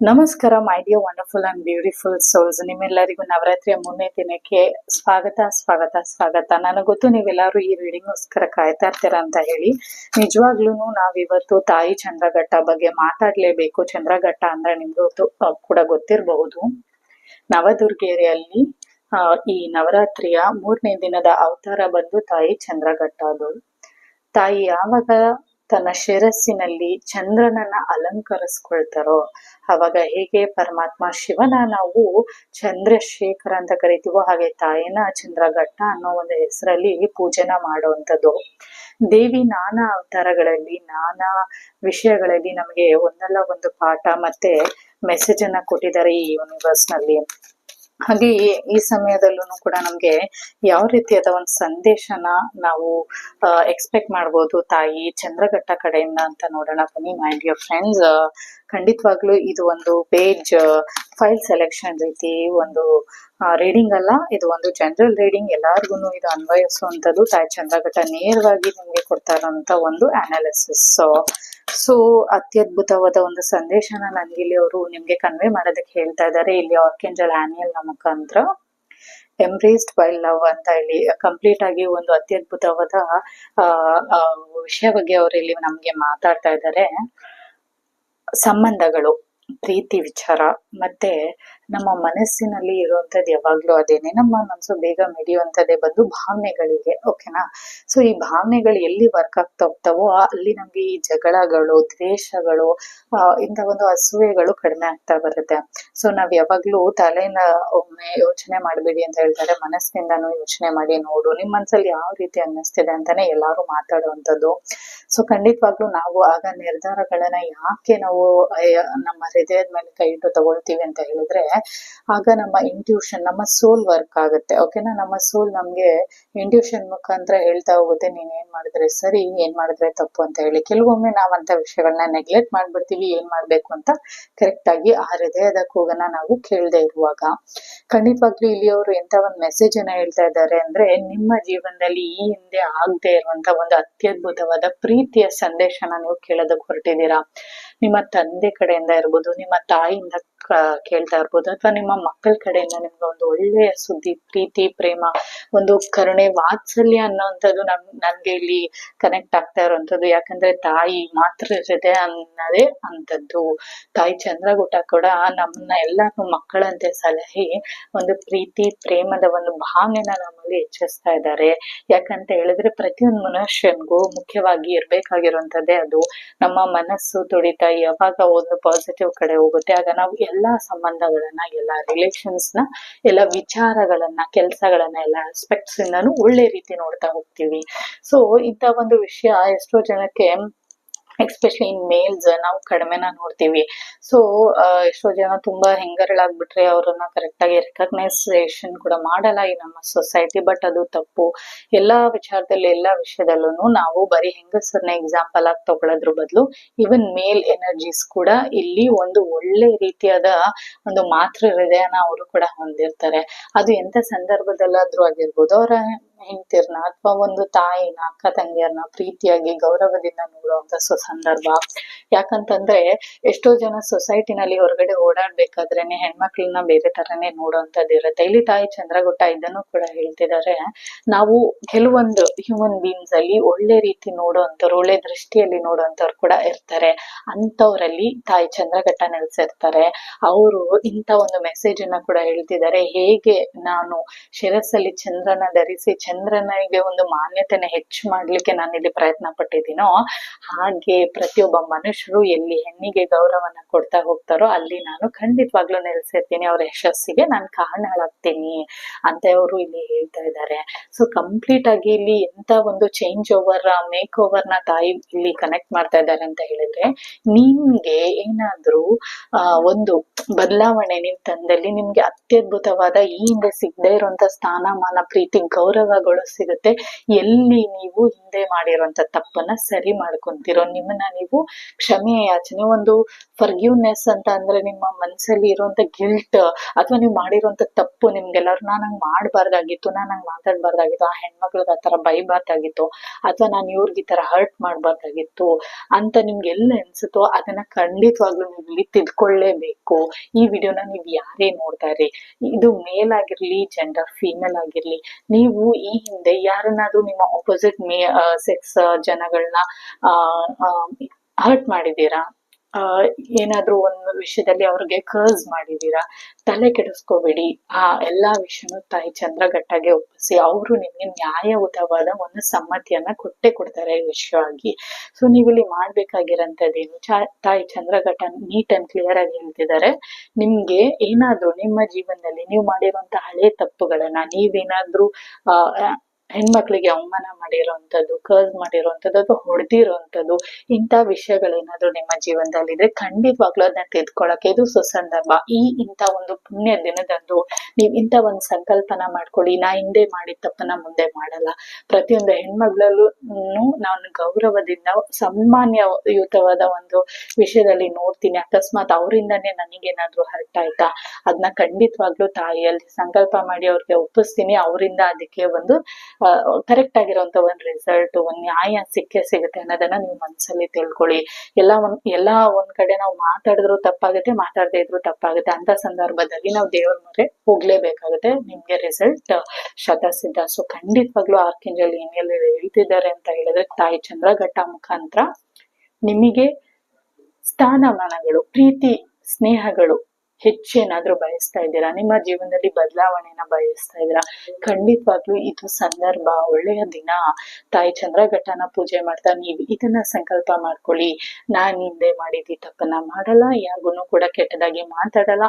ನಮಸ್ಕಾರ my dear wonderful and beautiful souls ನಿಮ್ಮೆಲ್ಲರಿಗೂ ನವರಾತ್ರಿಯ ಮೂರನೇ ದಿನಕ್ಕೆ ಸ್ವಾಗತ ಸ್ವಾಗತ ಸ್ವಾಗತ. ನನಗೆ ಗೊತ್ತು ನೀವೆಲ್ಲರೂ ಈ ರೀಡಿಂಗ್ಗೋಸ್ಕರ ಕಾಯ್ತಾ ಇರ್ತೀರ ಅಂತ ಹೇಳಿ. ನಿಜವಾಗ್ಲೂ ನಾವಿವತ್ತು ತಾಯಿ ಚಂದ್ರಘಟ್ಟ ಬಗ್ಗೆ ಮಾತಾಡಲೇಬೇಕು. ಚಂದ್ರಘಟ್ಟ ಅಂದ್ರೆ ನಿಮ್ಗೂ ಕೂಡ ಗೊತ್ತಿರಬಹುದು. ನವದುರ್ಗೆರೆಯಲ್ಲಿ ಈ ನವರಾತ್ರಿಯ ಮೂರನೇ ದಿನದ ಅವತಾರ ಬಂದು ತಾಯಿ ಚಂದ್ರಘಟ್ಟ ಅದು. ತಾಯಿ ಯಾವಾಗ ತನ್ನ ಶಿರಸ್ಸಿನಲ್ಲಿ ಚಂದ್ರನನ್ನ ಅಲಂಕರಿಸ್ಕೊಳ್ತಾರೋ ಅವಾಗ ಹೇಗೆ ಪರಮಾತ್ಮ ಶಿವನ ನಾವು ಚಂದ್ರಶೇಖರ ಅಂತ ಕರಿತೀವೋ ಹಾಗೆ ತಾಯಿನ ಚಂದ್ರಘಟ್ಟ ಅನ್ನೋ ಒಂದು ಹೆಸರಲ್ಲಿ ಪೂಜೆನ ಮಾಡುವಂಥದ್ದು. ದೇವಿ ನಾನಾ ಅವತಾರಗಳಲ್ಲಿ, ನಾನಾ ವಿಷಯಗಳಲ್ಲಿ ನಮಗೆ ಒಂದಲ್ಲ ಒಂದು ಪಾಠ ಮತ್ತೆ ಮೆಸೇಜ್ ಅನ್ನ ಕೊಟ್ಟಿದ್ದಾರೆ ಈ ಯೂನಿವರ್ಸ್ನಲ್ಲಿ. ಹಾಗೆ ಈ- ಸಮಯದಲ್ಲೂ ಕೂಡ ನಮ್ಗೆ ಯಾವ ರೀತಿಯಾದ ಒಂದು ಸಂದೇಶನ ನಾವು ಎಕ್ಸ್ಪೆಕ್ಟ್ ಮಾಡ್ಬೋದು ತಾಯಿ ಚಂದ್ರಘಟ್ಟ ಕಡೆಯಿಂದ ಅಂತ ನೋಡೋಣ ಬನ್ನಿ ಮೈ ಡಿಯರ್ ಫ್ರೆಂಡ್ಸ್ ಖಂಡಿತವಾಗ್ಲೂ ಇದು ಒಂದು ಪೇಜ್ ಫೈಲ್ ಸೆಲೆಕ್ಷನ್ ರೀತಿ ಒಂದು ರೀಡಿಂಗ್ ಅಲ್ಲ ಇದು ಒಂದು ಜನರಲ್ ರೀಡಿಂಗ್ ಎಲ್ಲಾರ್ಗು ಇದು ಅನ್ವಯಿಸುವಂಥದ್ದು. ತಾಯಿ ಚಂದ್ರಘಟ್ಟ ನೇರವಾಗಿ ನಿಮಗೆ ಕೊಡ್ತಾ ಇರೋಂಥ ಒಂದು ಅನಾಲಿಸಿಸ್ ಸೊ ಅತ್ಯದ್ಭುತವಾದ ಒಂದು ಸಂದೇಶನ ನನ್ಗೆ ಇಲ್ಲಿ ಅವರು ನಿಮಗೆ ಕನ್ವೆ ಮಾಡೋದಕ್ಕೆ ಹೇಳ್ತಾ ಇದ್ದಾರೆ. ಇಲ್ಲಿ ಆರ್ಕೆಂಜಲ್ ಆನಿಯಲ್ನ ಮುಖಾಂತರ. ಎಂಬ್ರೇಸ್ಡ್ ಬೈ ಲವ್ ಅಂತ ಹೇಳಿ ಕಂಪ್ಲೀಟ್ ಆಗಿ ಒಂದು ಅತ್ಯದ್ಭುತವಾದ ಆ, ವಿಷಯ ಬಗ್ಗೆ ಅವರು ಇಲ್ಲಿ ನಮ್ಗೆ ಮಾತಾಡ್ತಾ ಇದ್ದಾರೆ. ಸಂಬಂಧಗಳು. ಪ್ರೀತಿ ವಿಚಾರ, ಮತ್ತೆ ನಮ್ಮ ಮನಸ್ಸಿನಲ್ಲಿ ಇರುವಂತದ್ದು ಯಾವಾಗ್ಲೂ ಅದೇನೆ ನಮ್ಮ ಮನಸ್ಸು ಬೇಗ ಮಿಡಿಯುವಂತದ್ದೇ ಬಂದು ಭಾವನೆಗಳಿಗೆ ಓಕೆನಾ ಸೊ ಈ ಭಾವನೆಗಳು ಎಲ್ಲಿ ವರ್ಕ್ ಆಗ್ತಾ ಹೋಗ್ತಾವೋ ಅಲ್ಲಿ ನಮ್ಗೆ ಈ ಜಗಳಗಳು, ದ್ವೇಷಗಳು ಇಂಥ ಒಂದು ಅಸೂಯೆಗಳು ಕಡಿಮೆ ಆಗ್ತಾ ಬರುತ್ತೆ. ಸೊ ನಾವ್ ಯಾವಾಗ್ಲೂ ತಲೆನ ಒಮ್ಮೆ ಯೋಚನೆ ಮಾಡಬೇಡಿ ಅಂತ ಹೇಳ್ತಾರೆ. ಮನಸ್ಸಿನಿಂದಾನು ಯೋಚನೆ ಮಾಡಿ ನೋಡು. ನಿಮ್ ಮನ್ಸಲ್ಲಿ ಯಾವ ರೀತಿ ಅನ್ನಿಸ್ತಿದೆ ಅಂತಾನೆ ಎಲ್ಲಾರು ಮಾತಾಡುವಂಥದ್ದು. ಸೊ ಖಂಡಿತವಾಗ್ಲೂ ನಾವು ಆಗ ನಿರ್ಧಾರಗಳನ್ನ ಯಾಕೆ ನಾವು ನಮ್ಮ ಹೃದಯದ ಮೇಲೆ ಕೈ ಇಟ್ಟು ತಗೊಳ್ತೀವಿ ಅಂತ ಹೇಳಿದ್ರೆ, ಆಗ ನಮ್ಮ ಇಂಟ್ಯೂಷನ್ ನಮ್ಮ ಸೋಲ್ ವರ್ಕ್ ಆಗುತ್ತೆ. ಓಕೆನಾ ನಮ್ಮ ಸೋಲ್ ನಮ್ಗೆ ಇಂಟ್ಯೂಷನ್ ಮುಖಾಂತರ ಹೇಳ್ತಾ ಹೋಗುತ್ತೆ, ನೀನ್ ಏನ್ ಮಾಡಿದ್ರೆ ಸರಿ, ಏನ್ ಮಾಡಿದ್ರೆ ತಪ್ಪು ಅಂತ ಹೇಳಿ. ಕೆಲವೊಮ್ಮೆ ನಾವಂತ ವಿಷಯಗಳನ್ನ ನೆಗ್ಲೆಕ್ಟ್ ಮಾಡ್ಬಿಡ್ತೀವಿ, ಏನ್ ಮಾಡ್ಬೇಕು ಅಂತ ಕರೆಕ್ಟ್ ಆಗಿ ಆ ಹೃದಯದ ಕೂಗನ್ನ ನಾವು ಕೇಳದೆ ಇರುವಾಗ. ಖಂಡಿತವಾಗ್ಲೂ ಇಲ್ಲಿ ಅವರು ಎಂತ ಒಂದ್ ಮೆಸೇಜ್ ಅನ್ನ ಹೇಳ್ತಾ ಇದ್ದಾರೆ ಅಂದ್ರೆ, ನಿಮ್ಮ ಜೀವನದಲ್ಲಿ ಈ ಹಿಂದೆ ಆಗದೆ ಇರುವಂತ ಒಂದು ಅತ್ಯದ್ಭುತವಾದ ಪ್ರೀತಿಯ ಸಂದೇಶನ ನೀವು ಕೇಳೋದಕ್ಕೆ ಹೊರಟಿದ್ದೀರಾ? ನಿಮ್ಮ ತಂದೆ ಕಡೆಯಿಂದ ಇರ್ಬೋದು ನಿಮ್ಮ ತಾಯಿಯಿಂದ ಕೇಳ್ತಾ ಇರ್ಬೋದು. ಅಥವಾ ನಿಮ್ಮ ಮಕ್ಕಳ ಕಡೆಯಿಂದ ನಿಮ್ಗೆ ಒಂದು ಒಳ್ಳೆಯ ಸುದ್ದಿ, ಪ್ರೀತಿ, ಪ್ರೇಮ, ಒಂದು ಕರುಣೆ, ವಾತ್ಸಲ್ಯ ಅನ್ನೋಂಥದ್ದು ನಮ್, ನನ್ಗೆ ಇಲ್ಲಿ ಕನೆಕ್ಟ್ ಆಗ್ತಾ ಇರೋಂಥದ್ದು ಯಾಕಂದ್ರೆ ತಾಯಿ ಮಾತೃ ಜೊತೆ ಅನ್ನೋದೇ ಅಂತದ್ದು ತಾಯಿ ಚಂದ್ರಗುಟ ಕೂಡ ನಮ್ಮನ್ನ ಎಲ್ಲಾರು ಮಕ್ಕಳಂತೆ ಸಲಹೆ, ಒಂದು ಪ್ರೀತಿ, ಪ್ರೇಮದ ಒಂದು ಭಾವನೆನ ನಮ್ಮಲ್ಲಿ ಹೆಚ್ಚಿಸ್ತಾ ಇದ್ದಾರೆ. ಯಾಕಂತ ಹೇಳಿದ್ರೆ ಪ್ರತಿಯೊಂದು ಮನುಷ್ಯನ್ಗೂ ಮುಖ್ಯವಾಗಿ ಇರ್ಬೇಕಾಗಿರುವಂತದ್ದೇ ಅದು. ನಮ್ಮ ಮನಸ್ಸು ತುಡಿತ ಯಾವಾಗ ಒಂದು ಪಾಸಿಟಿವ್ ಕಡೆ ಹೋಗುತ್ತೆ, ಆಗ ನಾವು ಎಲ್ಲಾ ಸಂಬಂಧಗಳನ್ನ, ಎಲ್ಲಾ ರಿಲೇಷನ್ಸ್ನ, ಎಲ್ಲ ವಿಚಾರಗಳನ್ನ, ಕೆಲಸಗಳನ್ನ, ಎಲ್ಲ ಆಸ್ಪೆಕ್ಟ್ಸ್ ಇಂದಾನು ಒಳ್ಳೆ ರೀತಿ ನೋಡ್ತಾ ಹೋಗ್ತೀವಿ. ಸೊ ಇಂಥ ಒಂದು ವಿಷಯ ಎಷ್ಟೋ ಜನಕ್ಕೆ ಎಸ್ಪೆಷಲಿ ಇನ್ ಮೇಲ್ಸ್ ನಾವು ಕಡಿಮೆನ ನೋಡ್ತೀವಿ. ಸೊ ಎಷ್ಟೋ ಜನ ತುಂಬಾ ಹೆಂಗರಳಾಗ್ಬಿಟ್ರೆ ಅವ್ರನ್ನ ಕರೆಕ್ಟ್ ಆಗಿ ರೆಕಗ್ನೈಸೇಷನ್ ಕೂಡ ಮಾಡಲ್ಲ ಈ ನಮ್ಮ ಸೊಸೈಟಿ ಬಟ್ ಅದು ತಪ್ಪು. ಎಲ್ಲಾ ವಿಚಾರದಲ್ಲಿ, ಎಲ್ಲಾ ವಿಷಯದಲ್ಲೂ ನಾವು ಬರೀ ಹೆಂಗಸರ್ನ ಎಕ್ಸಾಂಪಲ್ ಆಗಿ ತಗೊಳ್ಳೋದ್ರ ಬದಲು ಈವನ್ ಮೇಲ್ ಎನರ್ಜೀಸ್ ಕೂಡ ಇಲ್ಲಿ ಒಂದು ಒಳ್ಳೆ ರೀತಿಯಾದ ಒಂದು ಮಾತೃ ಹೃದಯನ ಅವರು ಕೂಡ ಹೊಂದಿರ್ತಾರೆ. ಅದು ಎಂತ ಸಂದರ್ಭದಲ್ಲಾದ್ರೂ ಆಗಿರ್ಬೋದು, ಅವರ ಹೆಂಡತಿರ್ನ ಅಥವಾ ಒಂದು ತಾಯಿನ, ಅಕ್ಕ ತಂಗಿಯರ್ನ ಪ್ರೀತಿಯಾಗಿ ಗೌರವದಿಂದ ನೋಡುವಂತ ಸಂದರ್ಭ. ಯಾಕಂತಂದ್ರೆ ಎಷ್ಟೋ ಜನ ಸೊಸೈಟಿನಲ್ಲಿ ಹೊರಗಡೆ ಓಡಾಡ್ಬೇಕಾದ್ರೇನೆ ಹೆಣ್ಮಕ್ಳನ್ನ ಬೇರೆ ತರನೇ ನೋಡುವಂತದ್ದು ಇರುತ್ತೆ. ಇಲ್ಲಿ ತಾಯಿ ಚಂದ್ರಗುಟ್ಟ ಇದನ್ನು ಕೂಡ ಹೇಳ್ತಿದ್ದಾರೆ ನಾವು ಕೆಲವೊಂದು ಹ್ಯೂಮನ್ ಬೀಯಿಂಗ್ಸ್ ಅಲ್ಲಿ ಒಳ್ಳೆ ರೀತಿ ನೋಡುವಂತವ್ರು ಒಳ್ಳೆ ದೃಷ್ಟಿಯಲ್ಲಿ ನೋಡುವಂತವ್ರು ಕೂಡ ಇರ್ತಾರೆ. ಅಂತವರಲ್ಲಿ ತಾಯಿ ಚಂದ್ರಘಟ್ಟ ನೆಲೆಸಿರ್ತಾರೆ. ಅವರು ಇಂಥ ಒಂದು ಮೆಸೇಜ್ ಅನ್ನ ಕೂಡ ಹೇಳ್ತಿದ್ದಾರೆ ಹೇಗೆ ನಾನು ಶಿರಸ್ಸಲ್ಲಿ ಚಂದ್ರನ ಧರಿಸಿ ಚಂದ್ರನಿಗೆ ಒಂದು ಮಾನ್ಯತೆನ ಹೆಚ್ಚು ಮಾಡ್ಲಿಕ್ಕೆ ನಾನು ಇಲ್ಲಿ ಪ್ರಯತ್ನ ಪಟ್ಟಿದ್ದೀನೋ, ಹಾಗೆ ಪ್ರತಿಯೊಬ್ಬ ಮನುಷ್ಯರು ಎಲ್ಲಿ ಹೆಣ್ಣಿಗೆ ಗೌರವನ ಕೊಡ್ತಾ ಹೋಗ್ತಾರೋ ಅಲ್ಲಿ ನಾನು ಖಂಡಿತವಾಗ್ಲೂ ನೆಲೆಸಿರ್ತೀನಿ. ಅವ್ರ ಯಶಸ್ಸಿಗೆ ನಾನು ಕಾರಣಳಾಗ್ತೀನಿ ಅಂತ ಅವರು ಇಲ್ಲಿ ಹೇಳ್ತಾ ಇದ್ದಾರೆ. ಸೊ ಕಂಪ್ಲೀಟ್ ಆಗಿ ಇಲ್ಲಿ ಎಂತ ಒಂದು ಚೇಂಜ್ ಓವರ್ ಮೇಕ್ ಓವರ್ನ ತಾಯಿ ಇಲ್ಲಿ ಕನೆಕ್ಟ್ ಮಾಡ್ತಾ ಇದ್ದಾರೆ ಅಂತ ಹೇಳಿದ್ರೆ, ನಿಮ್ಗೆ ಏನಾದ್ರೂ ಒಂದು ಬದಲಾವಣೆ ನಿಮ್ ತಂದಲ್ಲಿ ನಿಮ್ಗೆ ಅತ್ಯದ್ಭುತವಾದ ಈ ಹಿಂದೆ ಸಿಗದೆ ಇರುವಂತ ಸ್ಥಾನಮಾನ, ಪ್ರೀತಿ, ಗೌರವ ಫಲಗಳು ಸಿಗುತ್ತೆ. ಎಲ್ಲಿ ನೀವು ಹಿಂದೆ ಮಾಡಿರುವಂತ ತಪ್ಪನ್ನ ಸರಿ ಮಾಡ್ಕೊಂತಿರೋ, ನಿಮ್ಮನ್ನ ನೀವು ಕ್ಷಮೆ ಯಾಚನೆ, ಒಂದು ಫರ್ಗ್ಯೂನೆಸ್ ಅಂತ ಅಂದ್ರೆ ನಿಮ್ಮ ಮನಸ್ಸಲ್ಲಿ ಇರುವಂತ ಗಿಲ್ಟ್ ಅಥವಾ ನೀವು ಮಾಡಿರುವಂತ ತಪ್ಪು ನಿಮ್ಗೆಲ್ಲರೂ, ನಾನು ಹಂಗ್ ಮಾಡಬಾರ್ದಾಗಿತ್ತು, ನಾನು ಹಂಗ್ ಮಾತಾಡ್ಬಾರ್ದಾಗಿತ್ತು, ಆ ಹೆಣ್ಮಕ್ಳಿಗೆ ಆ ತರ ಬೈಬಾರ್ದಾಗಿತ್ತು, ಅಥವಾ ನಾನು ಇವ್ರಿಗೆ ಈ ತರ ಹರ್ಟ್ ಮಾಡ್ಬಾರ್ದಾಗಿತ್ತು ಅಂತ ನಿಮ್ಗೆ ಎಲ್ಲ ಅನ್ಸುತ್ತೋ, ಅದನ್ನ ಖಂಡಿತವಾಗ್ಲೂ ನೀವು ಇಲ್ಲಿ ತಿದ್ಕೊಳ್ಳೇಬೇಕು. ಈ ವಿಡಿಯೋನ ನೀವು ಯಾರೇ ನೋಡ್ತಾ ಇದು ಮೇಲ್ ಆಗಿರ್ಲಿ ಜೆಂಡರ್ ಫೀಮೇಲ್ ಆಗಿರ್ಲಿ, ನೀವು ಹಿಂದೆ ಯಾರನ್ನಾದ್ರೂ ನಿಮ್ಮ ಆಪೋಸಿಟ್ ಮೇ ಸೆಕ್ಸ್ ಜನಗಳನ್ನ ಹರ್ಟ್ ಮಾಡಿದೀರಾ ಆ ಏನಾದ್ರೂ ಒಂದು ವಿಷಯದಲ್ಲಿ ಅವ್ರಿಗೆ ಕರ್ಸ್ ಮಾಡಿದೀರಾ, ತಲೆ ಕೆಡಿಸ್ಕೋಬೇಡಿ, ಆ ಎಲ್ಲಾ ವಿಷಯನು ತಾಯಿ ಚಂದ್ರಘಟ್ಟಗೆ ಒಪ್ಪಿಸಿ, ಅವರು ನಿಮ್ಗೆ ನ್ಯಾಯಯುತವಾದ ಒಂದು ಸಮ್ಮತಿಯನ್ನ ಕೊಟ್ಟೆ ಕೊಡ್ತಾರೆ ಈ ವಿಷಯವಾಗಿ. ಸೊ ನೀವಿಲ್ಲಿ ಮಾಡ್ಬೇಕಾಗಿರೋಂಥದ್ದೇನು? ಚಾ, ತಾಯಿ ಚಂದ್ರಘಟ್ಟ ನೀಟ್ ಅಂಡ್ ಕ್ಲಿಯರ್ ಆಗಿ ಹೇಳ್ತಿದ್ದಾರೆ. ನಿಮ್ಗೆ ಏನಾದ್ರೂ ನಿಮ್ಮ ಜೀವನದಲ್ಲಿ ನೀವು ಮಾಡಿರುವಂತಹ ಹಳೆ ತಪ್ಪುಗಳನ್ನ ನೀವೇನಾದ್ರೂ, ಆ ಹೆಣ್ಮಕ್ಳಿಗೆ ಅವಮಾನ ಮಾಡಿರೋಂಥದ್ದು ಕರ್ಸ್ ಮಾಡಿರೋಂಥದ್ದು ಅಥವಾ ಹೊಡೆದಿರೋಂಥದ್ದು, ಇಂಥ ವಿಷಯಗಳೇನಾದ್ರೂ ನಿಮ್ಮ ಜೀವನದಲ್ಲಿ ಇದ್ರೆ ಖಂಡಿತವಾಗ್ಲೂ ಅದನ್ನ ತೆಗೆದುಕೊಳ್ಳಕ್ಕೆ ಇದು ಸುಸಂದರ್ಭ. ಈ ಇಂಥ ಒಂದು ಪುಣ್ಯ ದಿನದಂದು ನೀವು ಇಂಥ ಒಂದು ಸಂಕಲ್ಪನ ಮಾಡ್ಕೊಳ್ಳಿ. ನಾ ಹಿಂದೆ ಮಾಡಿದ ತಪ್ಪನ್ನ ಮುಂದೆ ಮಾಡಲ್ಲ. ಪ್ರತಿಯೊಂದು ಹೆಣ್ಮಗಳಲ್ಲೂ ನಾನು ಗೌರವದಿಂದ, ಸನ್ಮಾನ್ಯಯುತವಾದ ಒಂದು ವಿಷಯದಲ್ಲಿ ನೋಡ್ತೀನಿ. ಅಕಸ್ಮಾತ್ ಅವರಿಂದಾನೇ ನನಗೇನಾದ್ರೂ ಹರ್ಟ್ ಆಯ್ತಾ? ಅದನ್ನ ಖಂಡಿತವಾಗ್ಲೂ ತಾಯಿಯಲ್ಲಿ ಸಂಕಲ್ಪ ಮಾಡಿ ಅವ್ರಿಗೆ ಒಪ್ಪಿಸ್ತೀನಿ. ಅವರಿಂದ ಅದಕ್ಕೆ ಒಂದು ಕರೆಕ್ಟ್ ಆಗಿರುವಂತ ಒಂದ್ ರಿಸಲ್ಟ್ ಒಂದ್ ನ್ಯಾಯ ಸಿಕ್ಕೇ ಸಿಗುತ್ತೆ ಅನ್ನೋದನ್ನ ನೀವು ಮನಸ್ಸಲ್ಲಿ ತಿಳ್ಕೊಳ್ಳಿ. ಎಲ್ಲ ಒಂದ್ ಎಲ್ಲಾ ಒಂದ್ ಕಡೆ ನಾವು ಮಾತಾಡಿದ್ರು ತಪ್ಪಾಗುತ್ತೆ, ಮಾತಾಡದೇ ಇದ್ರು ತಪ್ಪಾಗುತ್ತೆ. ಅಂತ ಸಂದರ್ಭದಲ್ಲಿ ನಾವು ದೇವ್ರ ಮೊರೆ ಹೋಗ್ಲೇಬೇಕಾಗುತ್ತೆ ನಿಮ್ಗೆ ರಿಸಲ್ಟ್ ಶತಸಿದ್ಧ ಸೊ ಖಂಡಿತವಾಗ್ಲೂ ಆರ್ಕಿಂಜಲ್ ಏನೆಲ್ಲ ಹೇಳ್ತಿದ್ದಾರೆ ಅಂತ ಹೇಳಿದ್ರೆ ತಾಯಿ ಚಂದ್ರಘಟ್ಟ ಮುಖಾಂತರ ನಿಮಗೆ ಸ್ಥಾನಮಾನಗಳು, ಪ್ರೀತಿ, ಸ್ನೇಹಗಳು ಹೆಚ್ಚೇನಾದ್ರೂ ಬಯಸ್ತಾ ಇದ್ದೀರಾ? ನಿಮ್ಮ ಜೀವನದಲ್ಲಿ ಬದಲಾವಣೆನ ಬಯಸ್ತಾ ಇದ್ದೀರಾ? ಖಂಡಿತವಾಗ್ಲೂ ಇದು ಸಂದರ್ಭ, ಒಳ್ಳೆಯ ದಿನ. ತಾಯಿ ಚಂದ್ರಘಟ್ಟನ ಪೂಜೆ ಮಾಡ್ತಾ ನೀವು ಇದನ್ನ ಸಂಕಲ್ಪ ಮಾಡ್ಕೊಳ್ಳಿ. ನಾನ್ ಹಿಂದೆ ಮಾಡಿದ ತಪ್ಪನ್ನ ಮಾಡಲ್ಲ ಯಾರಿಗೂ ಕೂಡ ಕೆಟ್ಟದಾಗಿ ಮಾತಾಡಲ್ಲ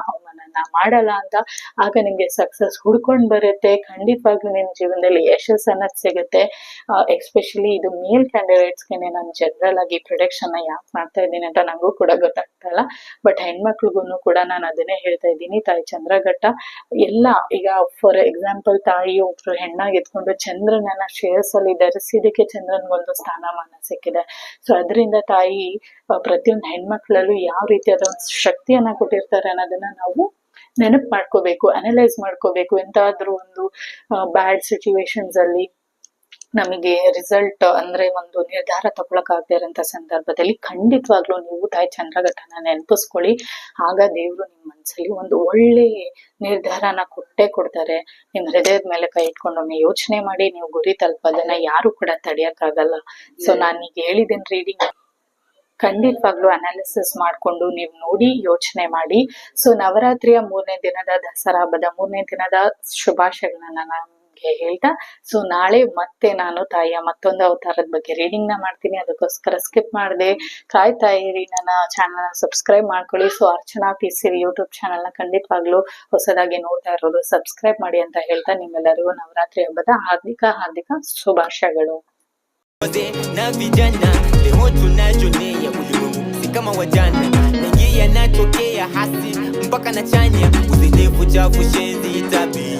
ಅವಮಾನನ ಮಾಡಲ್ಲ ಅಂತ ಆಗ ನಿಮ್ಗೆ ಸಕ್ಸಸ್ ಹುಡ್ಕೊಂಡ್ ಬರುತ್ತೆ. ಖಂಡಿತವಾಗ್ಲೂ ನಿಮ್ ಜೀವನದಲ್ಲಿ ಯಶಸ್ ಅನ್ನೋದು ಸಿಗುತ್ತೆ. ಎಸ್ಪೆಷಲಿ ಇದು ಮೇಲ್ ಕ್ಯಾಂಡಿಡೇಟ್ಸ್ಗೆನೆ ನಾನು ಜನರಲ್ ಆಗಿ ಪ್ರೊಡಕ್ಷನ್ ಯಾಕೆ ಮಾಡ್ತಾ ಇದ್ದೀನಿ ಅಂತ ನಂಗೂ ಕೂಡ ಗೊತ್ತಾಗ್ತಾ ಇಲ್ಲ. ಬಟ್ ಹೆಣ್ಮಕ್ಳಿಗೂ ಕೂಡ ನಾನು ಅದನ್ನೇ ಹೇಳ್ತಾ ಇದ್ದೀನಿ. ತಾಯಿ ಚಂದ್ರಘಟ್ಟ, ಎಲ್ಲ ಈಗ ಫಾರ್ ಎಕ್ಸಾಂಪಲ್ ತಾಯಿ ಒಬ್ರು ಹೆಣ್ಣಾಗಿ ಎತ್ಕೊಂಡು ಚಂದ್ರನನ್ನ ಶೇರ್ಸ್ ಅಲ್ಲಿ ಧರಿಸಿದಕ್ಕೆ ಚಂದ್ರನ್ಗೊಂದು ಸ್ಥಾನಮಾನ ಸಿಕ್ಕಿದೆ. ಸೊ ಅದರಿಂದ ತಾಯಿ ಪ್ರತಿಯೊಂದು ಹೆಣ್ಮಕ್ಳಲ್ಲೂ ಯಾವ ರೀತಿಯಾದ ಒಂದು ಶಕ್ತಿಯನ್ನ ಕೊಟ್ಟಿರ್ತಾರೆ ಅನ್ನೋದನ್ನ ನಾವು ನೆನಪು ಮಾಡ್ಕೋಬೇಕು ಅನಲೈಸ್ ಮಾಡ್ಕೋಬೇಕು ಎಂತಾದ್ರೂ ಒಂದು ಬ್ಯಾಡ್ ಸಿಚುವೇಶನ್ಸ್ ಅಲ್ಲಿ ನಮಗೆ ರಿಸಲ್ಟ್ ಅಂದ್ರೆ ಒಂದು ನಿರ್ಧಾರ ತಗೊಳಕಾಗದೇ ಇರೋಂಥ ಸಂದರ್ಭದಲ್ಲಿ ಖಂಡಿತವಾಗ್ಲೂ ನೀವು ತಾಯಿ ಚಂದ್ರಘಟ್ಟನ ನೆನಪಿಸ್ಕೊಳ್ಳಿ. ಆಗ ದೇವ್ರು ನಿಮ್ಮ ಮನಸ್ಸಲ್ಲಿ ಒಂದು ಒಳ್ಳೆ ನಿರ್ಧಾರನ ಕೊಟ್ಟೆ ಕೊಡ್ತಾರೆ. ನಿಮ್ ಹೃದಯದ ಮೇಲೆ ಕೈ ಇಟ್ಕೊಂಡೊಮ್ಮೆ ಯೋಚನೆ ಮಾಡಿ ನೀವು ಗುರಿ ತಲುಪೋದನ್ನ ಯಾರು ಕೂಡ ತಡೆಯಕ್ಕಾಗಲ್ಲ. ಸೊ ನಾನು ಈಗ ಹೇಳಿದ್ದೀನಿ ರೀಡಿಂಗ್ ಖಂಡಿತವಾಗ್ಲೂ ಅನಾಲಿಸಿಸ್ ಮಾಡ್ಕೊಂಡು ನೀವು ನೋಡಿ ಯೋಚನೆ ಮಾಡಿ. ಸೊ ನವರಾತ್ರಿಯ ಮೂರನೇ ದಿನದ ದಸರಾ ಹಬ್ಬದ ಮೂರನೇ ದಿನದ ಶುಭಾಶಯಗಳನ್ನ ನಮ್ಗೆ ಹೇಳ್ತಾ ಸೊ ನಾಳೆ ಮತ್ತೆ ನಾನು ತಾಯಿಯ ಮತ್ತೊಂದು ಅವತಾರದ ಬಗ್ಗೆ ರೀಡಿಂಗ್ನ ಮಾಡ್ತೀನಿ. ಅದಕ್ಕೋಸ್ಕರ ಸ್ಕಿಪ್ ಮಾಡಿದೆ. ಕಾಯ್ತಾ ಇರಿ ನನ್ನ ಚಾನಲ್ ಸಬ್ಸ್ಕ್ರೈಬ್ ಮಾಡ್ಕೊಳ್ಳಿ. So Archana P Siri YouTube ಚಾನಲ್ನ ಖಂಡಿತವಾಗ್ಲೂ ಹೊಸದಾಗಿ ನೋಡ್ತಾ ಇರೋದು ಸಬ್ಸ್ಕ್ರೈಬ್ ಮಾಡಿ ಅಂತ ಹೇಳ್ತಾ ನಿಮ್ಮೆಲ್ಲರಿಗೂ ನವರಾತ್ರಿ ಹಬ್ಬದ ಹಾರ್ದಿಕ ಹಾರ್ದಿಕ ಶುಭಾಶಯಗಳು. Wazee na vijana. Leo tunajionea ulimwengu. Si kama wajana. Mengi yanatokea hasi mpaka na chanya. Usinefu chafu shenzi tabia